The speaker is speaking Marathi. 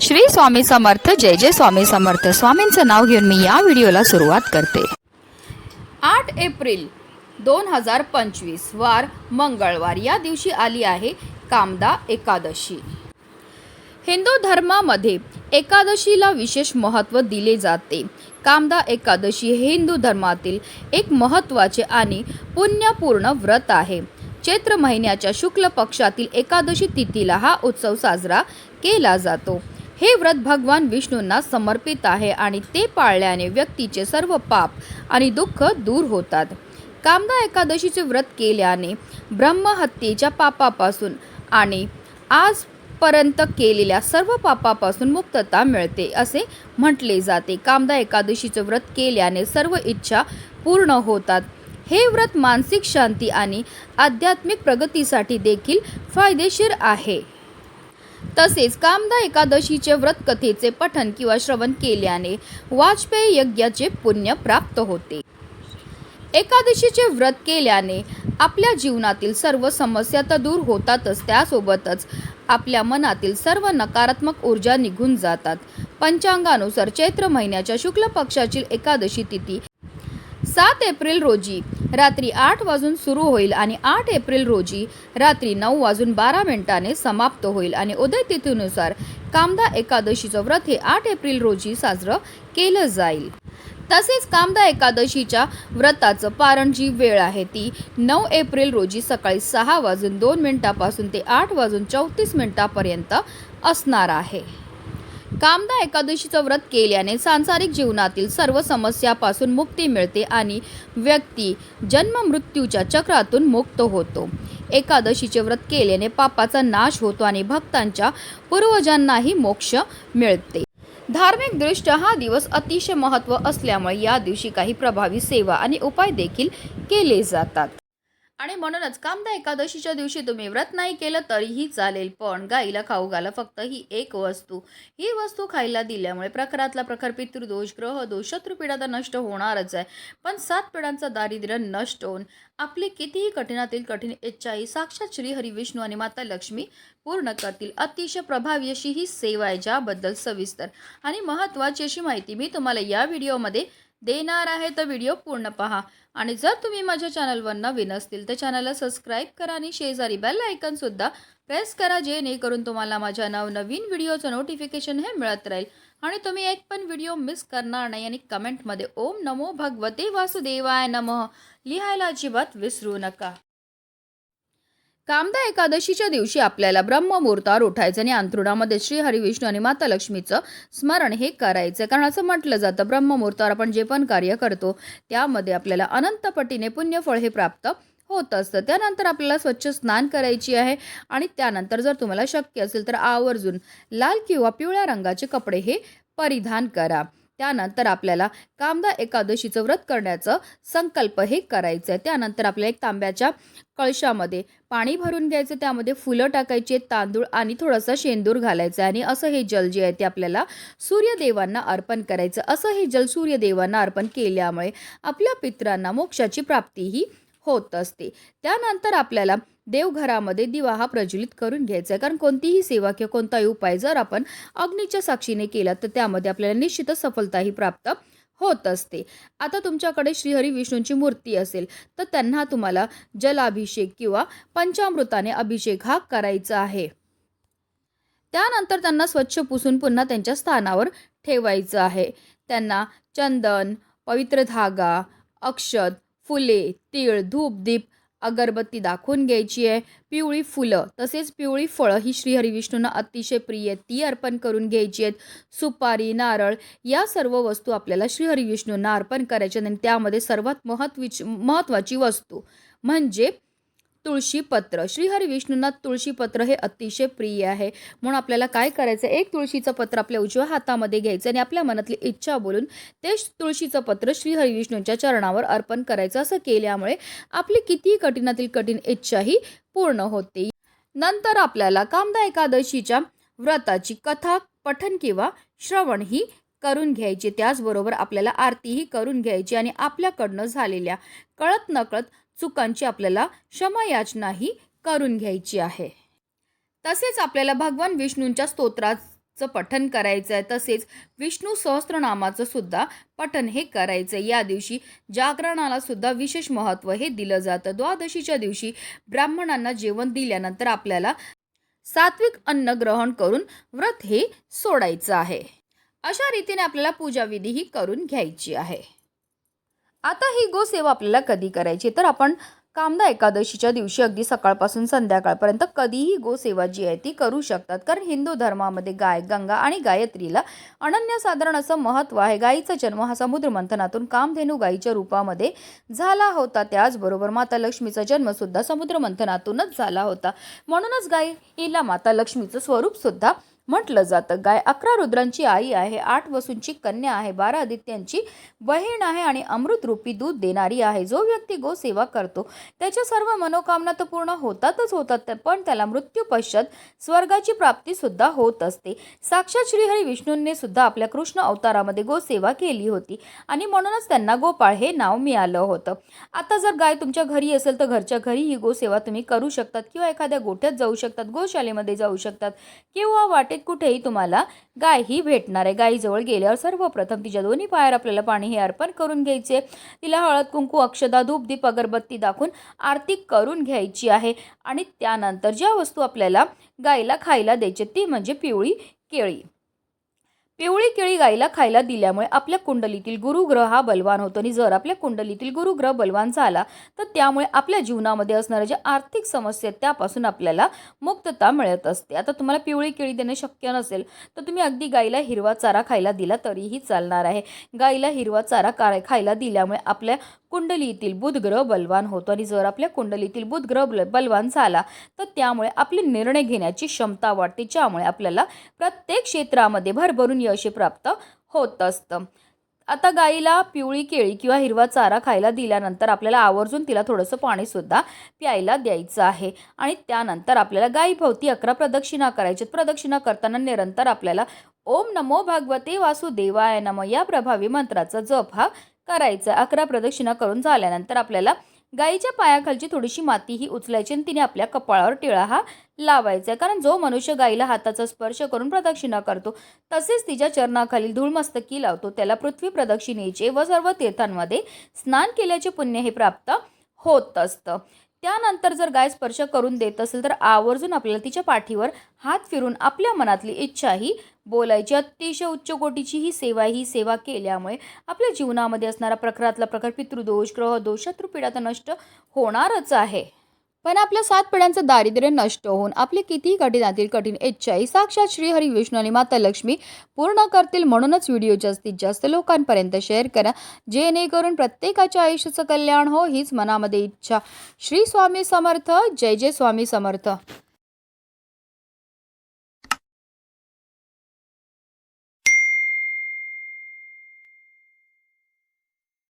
श्री स्वामी समर्थ जय जय स्वामी समर्थ. स्वामींचं नाव घेऊन मी या व्हिडिओला सुरुवात करते. आठ एप्रिल दोन हजार पंचवीस वार मंगळवार. या दिवशी आली आहे कामदा एकादशी. हिंदू धर्मामध्ये एकादशीला विशेष महत्त्व दिले जाते. कामदा एकादशी हे हिंदू धर्मातील एक महत्त्वाचे आणि पुण्यपूर्ण व्रत आहे. चैत्र महिन्याच्या शुक्ल पक्षातील एकादशी तिथीला हा उत्सव साजरा केला जातो. हे व्रत भगवान विष्णूंना समर्पित आहे आणि ते पाळल्याने व्यक्तीचे सर्व पाप आणि दुःख दूर होतात. कामदा एकादशीचे व्रत केल्याने ब्रह्महत्येच्या पापापासून आणि आजपर्यंत केलेल्या सर्व पापापासून मुक्तता मिळते असे म्हटले जाते. कामदा एकादशीचे व्रत केल्याने सर्व इच्छा पूर्ण होतात. हे व्रत मानसिक शांती आणि आध्यात्मिक प्रगतीसाठी देखील फायदेशीर आहे. तसेच कामदा एकादशीचे व्रत कथेचे पठन किंवा श्रवण केल्याने वाजपेयी यज्ञाचे पुण्य प्राप्त होते. एकादशीचे व्रत केल्याने आपल्या जीवनातील सर्व समस्या तर दूर होतातच त्यासोबतच आपल्या मनातील सर्व नकारात्मक ऊर्जा निघून जातात. पंचांगानुसार चैत्र महिन्याच्या शुक्ल पक्षाची एकादशी तिथी सात एप्रिल रोजी रात्री आठ वाजून सुरू होईल आणि आठ एप्रिल रोजी रात्री नऊ वाजून बारा मिनिटाने समाप्त होईल. आणि उदय तिथीनुसार कामदा एकादशीचं व्रत हे आठ एप्रिल रोजी साजरं केलं जाईल. तसेच कामदा एकादशीच्या व्रताचं पारण जी वेळ आहे ती नऊ एप्रिल रोजी सकाळी सहा वाजून दोन मिनिटापासून ते आठ वाजून चौतीस मिनिटापर्यंत असणार आहे. कामदा एकादशीचं व्रत केल्याने सांसारिक जीवनातील सर्व समस्यापासून मुक्ती मिळते आणि व्यक्ती जन्म मृत्यूच्या चक्रातून मुक्त होतो. एकादशीचे व्रत केल्याने पापाचा नाश होतो आणि भक्तांच्या पूर्वजांनाही मोक्ष मिळते. धार्मिकदृष्ट्या हा दिवस अतिशय महत्त्व असल्यामुळे या दिवशी काही प्रभावी सेवा आणि उपाय देखील केले जातात. आणि म्हणूनच कामदा एकादशीच्या दिवशी तुम्ही व्रत नाही केलं तरीही चालेल पण गाईला खाऊ घाला फक्त ही एक वस्तू. ही वस्तू खायला दिल्यामुळे प्रखरातला प्रखर पितृदोष ग्रहदोष शत्रुपीडा तर नष्ट होणारच आहे. पण सात पिढ्यांचं दारिद्र्य नष्ट होऊन आपली कितीही कठीणातील कठीण इच्छाही साक्षात श्री विष्णू आणि माता लक्ष्मी पूर्ण करतील. अतिशय प्रभावी अशी ही सेवा आहे ज्याबद्दल सविस्तर आणि महत्त्वाची अशी माहिती मी तुम्हाला या व्हिडिओमध्ये देणार आहे तर व्हिडिओ पूर्ण पहा. आणि जर तुम्ही माझ्या चॅनलवर नवीन असतील तर चॅनलला सबस्क्राईब करा आणि शेजारी बेल आयकनसुद्धा प्रेस करा जेणेकरून तुम्हाला माझ्या नवनवीन व्हिडिओचं नोटिफिकेशन हे मिळत राहील. आणि तुम्ही एक पण व्हिडिओ मिस करणार नाही आणि कमेंटमध्ये ओम नमो भगवते वासुदेवाय नमः. लिहायला अजिबात विसरू नका. कामदा एकादशीच्या दिवशी आपल्याला ब्रह्ममुहूर्तावर उठायचं आणि अंतरुणामध्ये श्री हरिविष्णू आणि माता लक्ष्मीचं स्मरण हे करायचं कारण असं म्हटलं जातं ब्रह्ममुहूर्तावर आपण जे पण कार्य करतो त्यामध्ये आपल्याला अनंतपटीने पुण्यफळ हे प्राप्त होत असतं. त्यानंतर आपल्याला स्वच्छ स्नान करायची आहे आणि त्यानंतर जर तुम्हाला शक्य असेल तर आवर्जून लाल किंवा पिवळ्या रंगाचे कपडे हे परिधान करा. त्यानंतर आपल्याला कामदा एकादशीचं व्रत करण्याचं संकल्प हे करायचं आहे त्यानंतर आपल्याला एक तांब्याच्या कळशामध्ये पाणी भरून घ्यायचं त्यामध्ये फुलं टाकायची तांदूळ आणि थोडासा शेंदूर घालायचं आहे आणि असं हे जल जे आहे ते आपल्याला सूर्यदेवांना अर्पण करायचं. असं हे जल सूर्यदेवांना अर्पण केल्यामुळे आपल्या पित्रांना मोक्षाची प्राप्तीही होत असते. त्यानंतर आपल्याला देवघरामध्ये दिवा हा प्रज्वलित करून घ्यायचा आहे. कारण कोणतीही सेवा किंवा कोणताही उपाय जर आपण अग्नीच्या साक्षीने केला तर त्यामध्ये आपल्याला निश्चितच सफलताही प्राप्त होत असते. आता तुमच्याकडे श्रीहरी विष्णूंची मूर्ती असेल तर त्यांना तुम्हाला जलाभिषेक किंवा पंचामृताने अभिषेक हा करायचा आहे. त्यानंतर त्यांना स्वच्छ पुसून पुन्हा त्यांच्या स्थानावर ठेवायचं आहे. त्यांना चंदन पवित्र धागा अक्षत फुले तीळ धूप दीप अगरबत्ती दाखवून घ्यायची आहे. पिवळी फुलं तसेच पिवळी फळं ही श्रीहरीविष्णूंना अतिशय प्रिय ती अर्पण करून घ्यायची आहेत. सुपारी नारळ या सर्व वस्तू आपल्याला श्रीहरीविष्णूंना अर्पण करायच्या आणि त्यामध्ये सर्वात महत्वीची महत्त्वाची वस्तू म्हणजे तुळशीपत्र. श्रीहरी विष्णूंना तुळशीपत्र हे अतिशय प्रिय आहे. म्हणून आपल्याला काय करायचं एक तुळशीचं पत्र आपल्या उजव्या हातामध्ये घ्यायचं आणि आपल्या मनातली इच्छा बोलून ते तुळशीचं पत्र श्रीहरी विष्णूंच्या चरणावर अर्पण करायचं. असं केल्यामुळे आपली कितीही कठीणातील कठीण इच्छाही पूर्ण होते. नंतर आपल्याला कामदा एकादशीच्या व्रताची कथा पठन किंवा श्रवण ही करून घ्यायची. त्याचबरोबर आपल्याला आरतीही करून घ्यायची आणि आपल्याकडनं झालेल्या कळत नकळत चुकांची आपल्याला क्षमायाचनाही करून घ्यायची आहे. तसेच आपल्याला भगवान विष्णूंच्या स्तोत्राचं पठन करायचं आहे. तसेच विष्णू सहस्त्रनामाचं सुद्धा पठन हे करायचं आहे. या दिवशी जागरणाला सुद्धा विशेष महत्त्व हे दिलं जातं. द्वादशीच्या दिवशी ब्राह्मणांना जेवण दिल्यानंतर आपल्याला सात्विक अन्न ग्रहण करून व्रत हे सोडायचं आहे. अशा रीतीने आपल्याला पूजाविधी ही करून घ्यायची आहे. आता ही गोसेवा आपल्याला कधी करायची तर आपण कामदा एकादशीच्या दिवशी अगदी सकाळपासून संध्याकाळपर्यंत कधीही गोसेवा जी आहे ती करू शकतात. कारण हिंदू धर्मामध्ये गाय गंगा आणि गायत्रीला अनन्यसाधारण असं महत्त्व आहे. गायीचा जन्म हा समुद्र मंथनातून कामधेनू गायीच्या रूपामध्ये झाला होता. त्याचबरोबर माता लक्ष्मीचा जन्मसुद्धा समुद्र मंथनातूनच झाला होता. म्हणूनच गाय हिला माता लक्ष्मीचं स्वरूपसुद्धा म्हटलं जातं. गाय अकरा रुद्रांची आई आहे आठ वसूंची कन्या आहे बारा आदित्यांची बहीण आहे आणि अमृतरूपी दूध देणारी आहे. जो व्यक्ती गोसेवा करतो त्याच्या सर्व मनोकामना तर पूर्ण होतातच होतात पण त्याला मृत्यू पश्चात स्वर्गाची प्राप्ती सुद्धा होत असते. साक्षात श्रीहरी विष्णूंनी सुद्धा आपल्या कृष्ण अवतारामध्ये गोसेवा केली होती आणि म्हणूनच त्यांना गोपाळ हे नाव मिळालं होतं. आता जर गाय तुमच्या घरी असेल तर घरच्या घरी ही गोसेवा तुम्ही करू शकतात किंवा एखाद्या गोठ्यात जाऊ शकतात गोशालेमध्ये जाऊ शकतात. किंवा वाटेत कुठेही तुम्हाला गाय ही भेटणार आहे. गायीजवळ गेल्यावर सर्वप्रथम तिच्या दोन्ही पायावर आपल्याला पाणी हे अर्पण करून घ्यायचे. तिला हळद कुंकू अक्षदा धूप दीप अगरबत्ती दाखवून आरती करून घ्यायची आहे. आणि त्यानंतर ज्या वस्तू आपल्याला गायीला खायला द्यायची ती म्हणजे पिवळी केळी. पिवळी केळी गायीला खायला दिल्यामुळे आपल्या कुंडलीतील गुरुग्रह हा बलवान होतो. आणि जर आपल्या कुंडलीतील गुरुग्रह बलवान झाला तर त्यामुळे आपल्या जीवनामध्ये असणाऱ्या ज्या आर्थिक समस्या आहेत त्यापासून आपल्याला मुक्तता मिळत असते. आता तुम्हाला पिवळी केळी देणं शक्य नसेल तर तुम्ही अगदी गाईला हिरवा चारा खायला दिला तरीही चालणार आहे. गाईला हिरवा चारा काय खायला दिल्यामुळे आपल्या कुंडलीतील बुधग्रह बलवान होतो. आणि जर आपल्या कुंडलीतील बुधग्रह बल बलवान झाला तर त्यामुळे आपले निर्णय घेण्याची क्षमता वाढते ज्यामुळे आपल्याला प्रत्येक क्षेत्रामध्ये भरभरून यश प्राप्त होत असतं. आता गाईला पिवळी केळी किंवा हिरवा चारा खायला दिल्यानंतर आपल्याला आवर्जून तिला थोडंसं पाणीसुद्धा प्यायला द्यायचं आहे. आणि त्यानंतर आपल्याला गायीभोवती अकरा प्रदक्षिणा करायच्यात प्रदक्षिणा करताना निरंतर आपल्याला ओम नमो भगवते वासुदेवाय नम या प्रभावी मंत्राचा जप हा करायचा अकरा प्रदक्षिणा करून झाल्यानंतर आपल्याला गाईच्या पायाखालची थोडीशी माती ही उचलायची आणि तिने आपल्या कपाळावर टिळा हा लावायचा आहे. कारण जो मनुष्य गाईला हाताचा स्पर्श करून प्रदक्षिणा करतो तसेच तिच्या चरणाखालील धूळमस्तकी लावतो. त्याला पृथ्वी प्रदक्षिणेचे व सर्व तीर्थांमध्ये स्नान केल्याचे पुण्य हे प्राप्त होत असतं. त्यानंतर जर गाय स्पर्श करून देत असेल तर आवर्जून आपल्याला तिच्या पाठीवर हात फिरून आपल्या मनातली इच्छा ही बोलायची. अतिशय उच्च कोटीची ही सेवा ही सेवा केल्यामुळे आपल्या जीवनामध्ये असणारा प्रखरातला प्रखर पितृदोष ग्रहदोष शत्रुपीडा तर नष्ट होणारच आहे. पण आपल्या सात पिढ्यांचं दारिद्र्य नष्ट होऊन आपली कितीही कठीणातील कठीण इच्छाही साक्षात श्री हरी विष्णू आणि माता लक्ष्मी पूर्ण करतील म्हणूनच व्हिडिओ जास्तीत जास्त लोकांपर्यंत शेअर करा. जेणेकरून प्रत्येकाच्या आयुष्याचं कल्याण हो हीच मनामध्ये इच्छा. श्री स्वामी समर्थ जय जय स्वामी समर्थ.